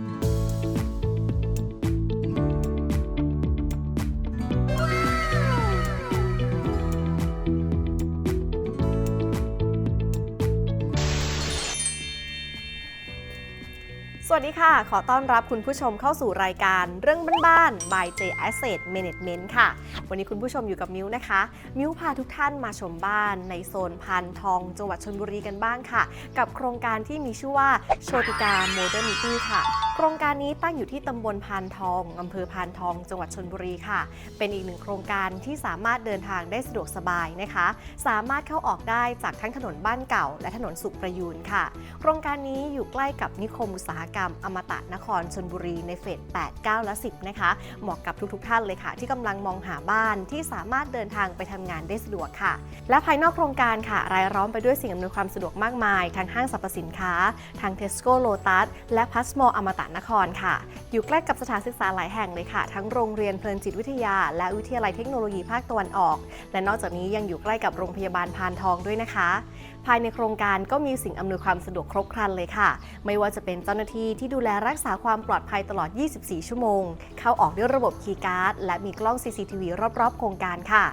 สวัสดีค่ะ ขอต้อนรับคุณผู้ชมเข้าสู่รายการเรื่องบ้านๆ by J Asset Management ค่ะ วันนี้คุณผู้ชมอยู่กับมิ้วนะคะ มิ้วพาทุกท่านมาชมบ้านในโซนพันทอง จังหวัดชนบุรีกันบ้างค่ะ กับโครงการที่มีชื่อว่าโชติกาโมเดิร์นิตี้ค่ะ ครงการนี้ตั้งอยู่ที่ตำบลพานทองอำเภอพานทอง จังหวัดชนบุรีค่ะ เป็นอีกหนึ่งโครงการที่สามารถเดินทางได้สะดวกสบายนะคะ สามารถเข้าออกได้จากทั้งถนนบ้านเก่า และถนนสุขประยูนค่ะ โครงการนี้อยู่ใกล้กับนิคมอุตสาหกรรม อมตะนครชนบุรีในเฟส 8 9 และ 10 นะคะ เหมาะกับทุกๆท่านเลยค่ะ ที่กำลังมองหาบ้านที่สามารถเดินทางไปทำงานได้สะดวกค่ะ และภายนอกโครงการค่ะรายล้อมไปด้วยสิ่งอำนวยความสะดวกมากมาย ทั้งห้างสรรพสินค้า ทางเทสโก้โลตัสและพัสโมอมตะนครค่ะ อยู่ใกล้กับสถานศึกษาหลายแห่งเลยค่ะ ทั้งโรงเรียนเพลินจิตวิทยา และวิทยาลัยเทคโนโลยีภาคตะวันออก และนอกจากนี้ยังอยู่ใกล้กับโรงพยาบาลพานทองด้วยนะคะ ภายในโครงการก็มีสิ่งอำนวยความสะดวกครบครันเลยค่ะ ไม่ว่าจะเป็นเจ้าหน้าที่ที่ดูแลรักษาความปลอดภัยตลอด 24 ชั่วโมง เข้าออกด้วยระบบคีย์การ์ดและมีกล้อง CCTV รอบๆ โครงการค่ะ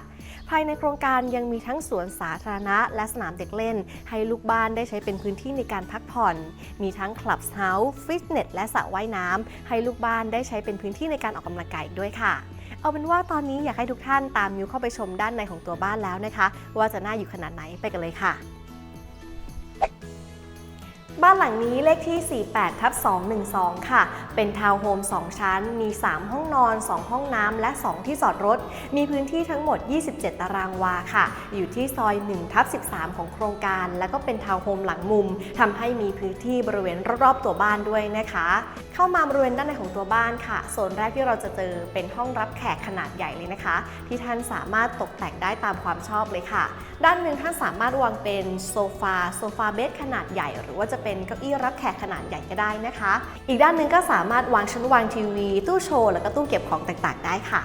ภายในโครงการยังมีทั้งสวนสาธารณะ และสนามเด็กเล่น ให้ลูกบ้านได้ใช้เป็นพื้นที่ในการพักผ่อน มีทั้งคลับเฮาส์ฟิตเนสและสระว่ายน้ำให้ลูกบ้านได้ใช้เป็นพื้นที่ในการออกกำลังกายอีกด้วยค่ะเอาเป็นว่าตอนนี้อยากให้ทุกท่านตามมิวเข้าไปชมด้านในของตัวบ้านแล้วนะคะ ว่าจะน่าอยู่ขนาดไหนไปกันเลยค่ะ บ้านหลังนี้เลขที่ 48ทับ212 ค่ะ เป็นทาวน์โฮม 2 ชั้น มี 3 ห้องนอน 2 ห้องน้ำ และ 2 ที่จอดรถ มีพื้นที่ทั้งหมด 27 ตารางวาค่ะ อยู่ที่ซอย1ทับ13 ของโครงการ แล้วก็เป็นทาวน์โฮมหลังมุม ทำให้มีพื้นที่บริเวณรอบๆ ตัวบ้านด้วยนะคะ เข้ามาบริเวณด้านในของตัวบ้านค่ะ โซนแรกที่เราจะเจอเป็นห้องรับแขกขนาดใหญ่เลยนะคะ ที่ท่านสามารถตกแต่งได้ตามความชอบเลยค่ะ ด้านหนึ่งท่านสามารถวางเป็นโซฟา โซฟาเบดขนาดใหญ่ หรือว่าจะเป็นเก้าอี้รับแขกขนาดใหญ่ก็ได้นะคะ อีกด้านหนึ่งก็สามารถวางชั้นวางทีวี ตู้โชว์ แล้วก็ตู้เก็บของต่างๆ ได้ค่ะ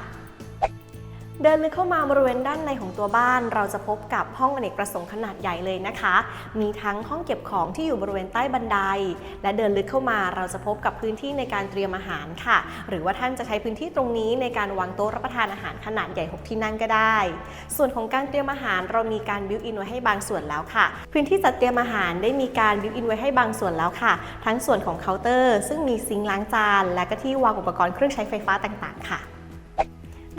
เดินลึกเข้ามาบริเวณด้านในของตัวบ้าน เราจะพบกับห้องอเนกประสงค์ขนาดใหญ่เลยนะคะ มีทั้งห้องเก็บของที่อยู่บริเวณใต้บันได และเดินลึกเข้ามาเราจะพบกับพื้นที่ในการเตรียมอาหารค่ะ หรือว่าท่านจะใช้พื้นที่ตรงนี้ในการวางโต๊ะรับประทานอาหารขนาดใหญ่ 6 ที่นั่งก็ได้ ส่วนของการเตรียมอาหารเรามีการบิวอินไว้ให้บางส่วนแล้วค่ะ พื้นที่จัดเตรียมอาหารได้มีการบิวอินไว้ให้บางส่วนแล้วค่ะ ทั้งส่วนของเคาน์เตอร์ ซึ่งมีซิงค์ล้างจาน และก็ที่วางอุปกรณ์เครื่องใช้ไฟฟ้าต่างๆ ค่ะ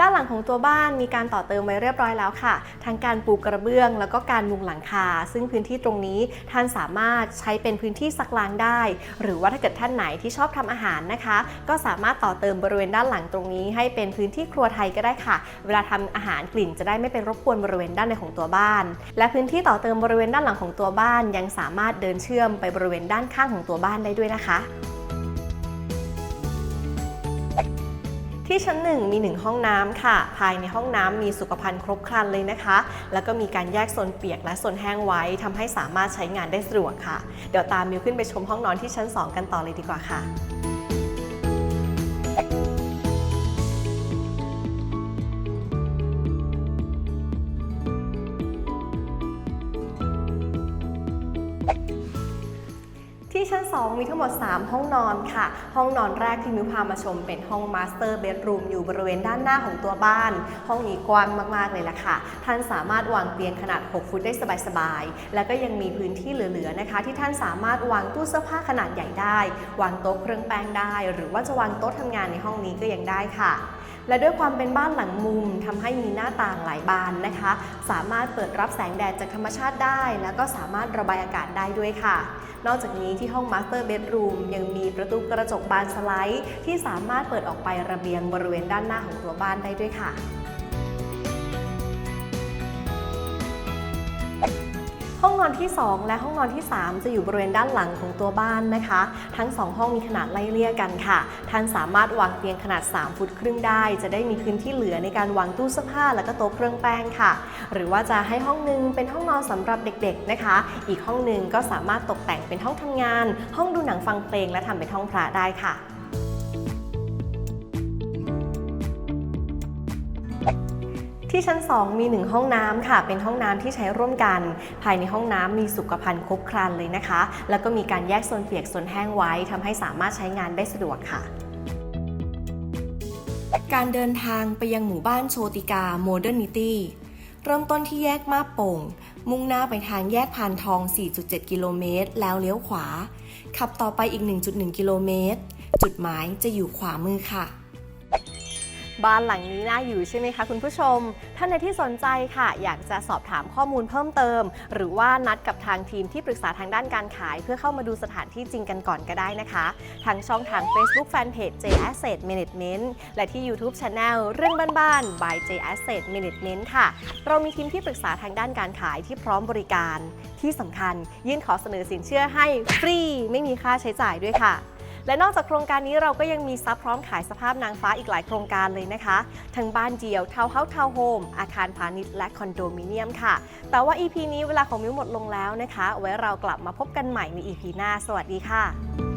ด้านหลังของตัวบ้านมีการต่อเติมไว้เรียบร้อยแล้วค่ะ ทั้งการปูกระเบื้อง แล้วก็การมุงหลังคา ซึ่งพื้นที่ตรงนี้ท่านสามารถใช้เป็นพื้นที่ซักล้างได้ หรือว่าถ้าเกิดท่านไหนที่ชอบทำอาหารนะคะ ก็สามารถต่อเติมบริเวณด้านหลังตรงนี้ ให้เป็นพื้นที่ครัวไทยก็ได้ค่ะ เวลาทำอาหารกลิ่นจะได้ไม่เป็นรบกวนบริเวณด้านในของตัวบ้าน และพื้นที่ต่อเติมบริเวณด้านหลังของตัวบ้าน ยังสามารถเดินเชื่อมไปบริเวณด้านข้างของตัวบ้านได้ด้วยนะคะ ที่ชั้นหนึ่งมี 1 ห้องน้ำค่ะ ภายในห้องน้ำมีสุขภัณฑ์ครบครันเลยนะคะ แล้วก็มีการแยกโซนเปียกและโซนแห้งไว้ทำให้สามารถใช้งานได้สะดวกค่ะ เดี๋ยวตามมิวขึ้นไปชมห้องนอนที่ชั้น 2 กันต่อเลยดีกว่าค่ะ ที่ชั้น 2 มีทั้งหมด 3 ห้องนอนค่ะ ห้องนอนแรกที่มิวพามาชมเป็นห้องมาสเตอร์เบดรูมอยู่บริเวณด้านหน้าของตัวบ้าน ห้องนี้กว้างมากๆเลยล่ะค่ะ ท่านสามารถวางเตียงขนาด 6 ฟุตได้สบายๆ แล้วก็ยังมีพื้นที่เหลือๆนะคะ ที่ท่านสามารถวางตู้เสื้อผ้าขนาดใหญ่ได้ วางโต๊ะเครื่องแป้งได้ หรือว่าจะวางโต๊ะทำงานในห้องนี้ก็ยังได้ค่ะ และด้วยความเป็นบ้านหลังมุมทำให้มีหน้าต่างหลายบานนะคะ สามารถเปิดรับแสงแดดจากธรรมชาติได้ แล้วก็สามารถระบายอากาศได้ด้วยค่ะ นอกจากนี้ที่ห้องมาสเตอร์เบดรูมยังมีประตูกระจกบานสไลด์ ที่สามารถเปิดออกไประเบียงบริเวณด้านหน้าของตัวบ้านได้ด้วยค่ะ ห้องนอนที่ 2 และห้องนอนที่ 3 จะอยู่บริเวณด้านหลังของตัวบ้านนะคะ ทั้ง 2 ห้องมีขนาดไล่เลี่ยกันค่ะ ท่านสามารถวางเตียงขนาด 3 ฟุตครึ่งได้ จะได้มีพื้นที่เหลือในการวางตู้เสื้อผ้าและก็โต๊ะเครื่องแป้งค่ะ หรือว่าจะให้ห้องหนึงเป็นห้องนอนสำหรับเด็กๆนะคะ อีกห้องหนึงก็สามารถตกแต่งเป็นห้องทำงาน ห้องดูหนังฟังเพลงและทำเป็นห้องพระได้ค่ะ ที่ชั้น 2 มี 1 ห้องน้ำค่ะ เป็นห้องน้ำที่ใช้ร่วมกัน ภายในห้องน้ำมีสุขภัณฑ์ครบครันเลยนะคะ แล้วก็มีการแยกโซนเปียกโซนแห้งไว้ทำให้สามารถใช้งานได้สะดวกค่ะการเดินทางไปยังหมู่บ้านโชติกาโมเดิร์นิตี้เริ่มต้นที่แยกมาโป่ง มุ่งหน้าไปทางแยกพานทอง 4.7 กิโลเมตร แล้วเลี้ยวขวา ขับต่อไปอีก 1.1 กิโลเมตร จุดหมายจะอยู่ขวามือค่ะ บ้านหลังนี้น่าอยู่ใช่ไหมคะคุณผู้ชม ท่านใดที่สนใจค่ะ อยากจะสอบถามข้อมูลเพิ่มเติม หรือว่านัดกับทางทีมที่ปรึกษาทางด้านการขาย เพื่อเข้ามาดูสถานที่จริงกันก่อนก็ได้นะคะ ทางช่องทาง Facebook Fanpage J Asset Management และที่ YouTube Channel เรื่องบ้านๆ by J Asset Management ค่ะ เรามีทีมที่ปรึกษาทางด้านการขายที่พร้อมบริการ ที่สำคัญยื่นขอเสนอสินเชื่อให้ฟรี ไม่มีค่าใช้จ่ายด้วยค่ะ และนอกจากโครงการนี้เราก็ยังมีซับพร้อมขายสภาพนางฟ้าอีกหลายโครงการเลยนะคะ ทั้งบ้านเดี่ยวทาวน์เฮาส์ทาวน์โฮมอาคารพาณิชย์และคอนโดมิเนียมค่ะ แต่ว่า EP นี้เวลาของมิวหมดลงแล้วนะคะ ไว้เรากลับมาพบกันใหม่ใน EP หน้า สวัสดีค่ะ